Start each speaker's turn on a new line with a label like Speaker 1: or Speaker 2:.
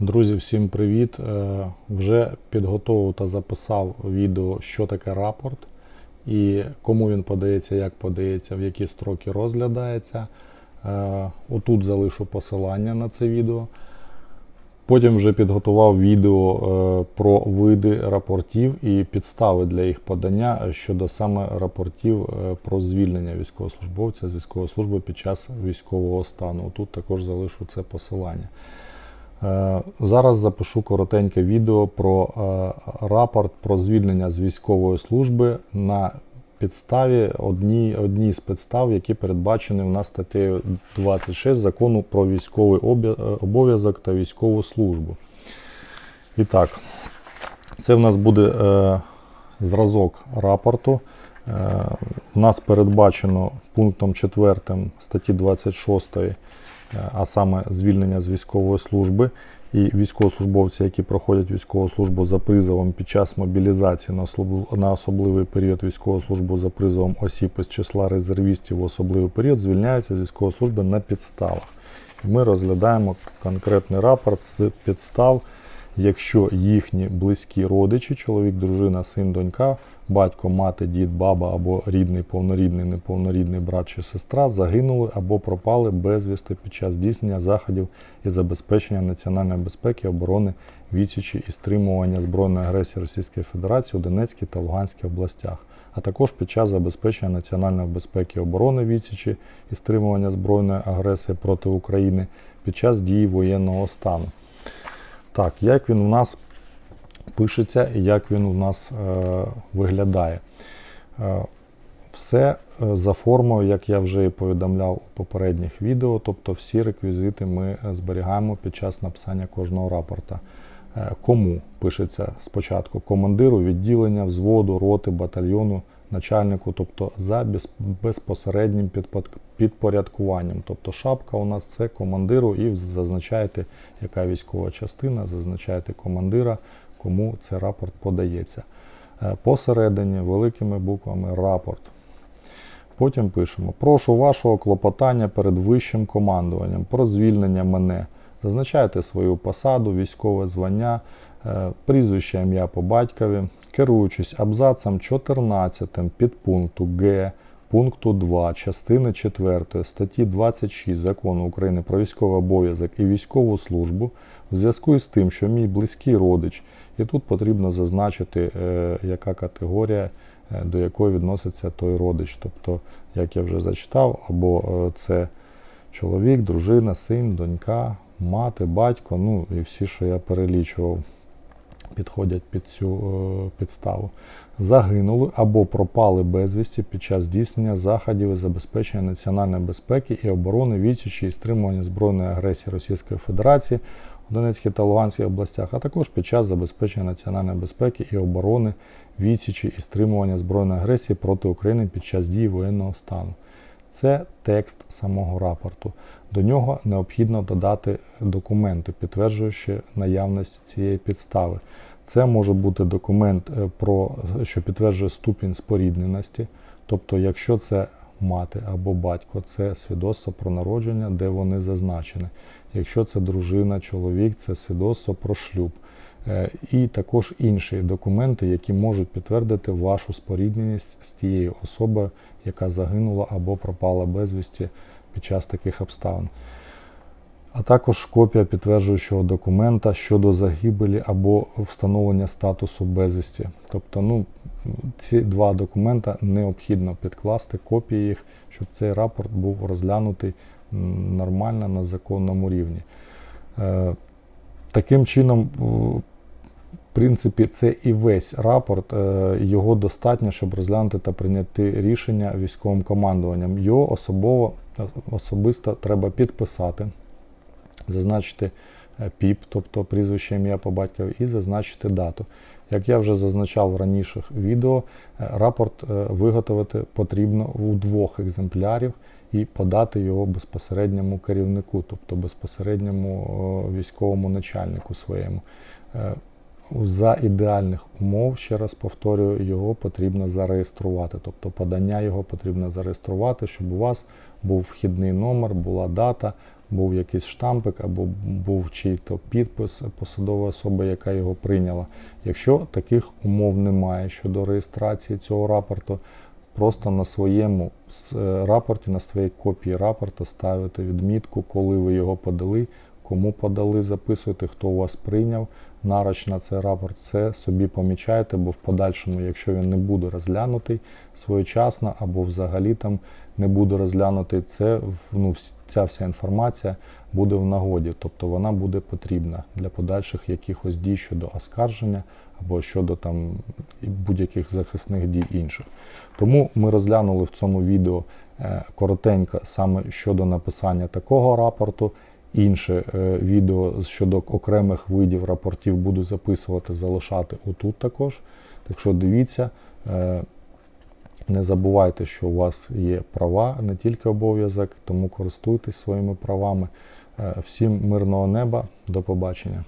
Speaker 1: Друзі, всім привіт! Е, Вже підготував та записав відео, що таке рапорт і кому він подається, як подається, в які строки розглядається. Е, Отут залишу посилання на це відео. Потім вже підготував відео е, про види рапортів і підстави для їх подання щодо саме рапортів про звільнення військовослужбовця з військової служби під час військового стану. Тут також залишу це посилання. Е, Зараз запишу коротеньке відео про е, рапорт про звільнення з військової служби на підставі одній, одній з підстав, які передбачені у нас статтею 26 закону про військовий е, обов'язок та військову службу. І так, це в нас буде зразок рапорту. Е, у нас передбачено пунктом 4 статті 26 е, а саме звільнення з військової служби, і військовослужбовці, які проходять військову службу за призовом під час мобілізації на особл- на особливий період військової служби за призовом осіб із числа резервістів в особливий період, звільняються з військової служби на підставах. Ми розглядаємо конкретний рапорт з підстав, якщо їхні близькі родичі, чоловік, дружина, син, донька, батько, мати, дід, баба або рідний, повнорідний, неповнорідний брат чи сестра загинули або пропали безвісти під час здійснення заходів і забезпечення національної безпеки, оборони, відсічі і стримування збройної агресії Російської Федерації у Донецькій та Луганській областях, а також під час забезпечення національної безпеки, оборони, відсічі і стримування збройної агресії проти України під час дії воєнного стану. Так, як він у нас пишеться і як він у нас е, виглядає. Е, все е, за формою, як я вже і повідомляв у попередніх відео, тобто всі реквізити ми е, зберігаємо під час написання кожного рапорта. Е, Кому пишеться спочатку командиру відділення, взводу, роти, батальйону, начальнику, тобто за безпосереднім підпорядкуванням. Тобто шапка у нас це командиру, і зазначаєте, яка військова частина, зазначаєте командира, кому цей рапорт подається. Е, Посередині великими буквами рапорт. Потім пишемо: прошу вашого клопотання перед вищим командуванням про звільнення мене. Зазначайте свою посаду, військове звання, е, прізвище ім'я по батькові, керуючись абзацом 14 підпункту Г пункту 2 частини 4 статті 26 Закону України про військовий обов'язок і військову службу в зв'язку із тим, що мій близький родич, і тут потрібно зазначити, е, яка категорія, е, до якої відноситься той родич. Тобто, як я вже зачитав, або е, це чоловік, дружина, син, донька, мати, батько, ну і всі, що я перелічував, підходять під цю е, підставу. Загинули або пропали безвісті під час здійснення заходів і забезпечення національної безпеки і оборони, відсічі і стримування збройної агресії Російської Федерації у Донецькій та Луганській областях, а також під час забезпечення національної безпеки і оборони, відсічі і стримування збройної агресії проти України під час дії воєнного стану. Це текст самого рапорту. До нього необхідно додати документи, підтверджуючи наявність цієї підстави. Це може бути документ, е, про, що підтверджує ступінь спорідненості, тобто, якщо це мати або батько, це свідоцтво про народження, де вони зазначені. Якщо це дружина, чоловік, це свідоцтво про шлюб. Е, І також інші документи, які можуть підтвердити вашу спорідненість з тією особою, яка загинула або пропала безвісті під час таких обставин. А також копія підтверджуючого документа щодо загибелі або встановлення статусу безвісті. Тобто, ну, ці два документа необхідно підкласти копії їх, щоб цей рапорт був розглянутий нормально на законному рівні. Е, Таким чином, в принципі, це і весь рапорт. Е, Його достатньо, щоб розглянути та прийняти рішення військовим командуванням. Його особово, особисто треба підписати, зазначити е, ПІП, тобто прізвище ім'я по батькові, і зазначити дату. Як я вже зазначав в раніших відео, рапорт виготовити потрібно у двох екземплярів і подати його безпосередньому керівнику, тобто безпосередньому військовому начальнику своєму. Е, За ідеальних умов, ще раз повторюю, його потрібно зареєструвати. Тобто подання його потрібно зареєструвати, щоб у вас був вхідний номер, була дата, був якийсь штампик або був чий-то підпис посадової особи, яка його прийняла. Якщо таких умов немає щодо реєстрації цього рапорту, просто на своєму е, рапорті, на своїй копії рапорту ставите відмітку, коли ви його подали, кому подали, записуєте, хто у вас прийняв нарач на цей рапорт. Це собі помічайте, бо в подальшому, якщо він не буде розглянутий своєчасно або взагалі там не буде розглянутий, це ну, ця вся інформація буде в нагоді, тобто вона буде потрібна для подальших якихось дій щодо оскарження або щодо там будь-яких захисних дій інших. Тому ми розглянули в цьому відео е, коротенько саме щодо написання такого рапорту. Інше е, відео щодо окремих видів рапортів буду записувати, залишати отут також. Так що дивіться, е, не забувайте, що у вас є права, не тільки обов'язок, тому користуйтесь своїми правами. Е, Всім мирного неба, до побачення.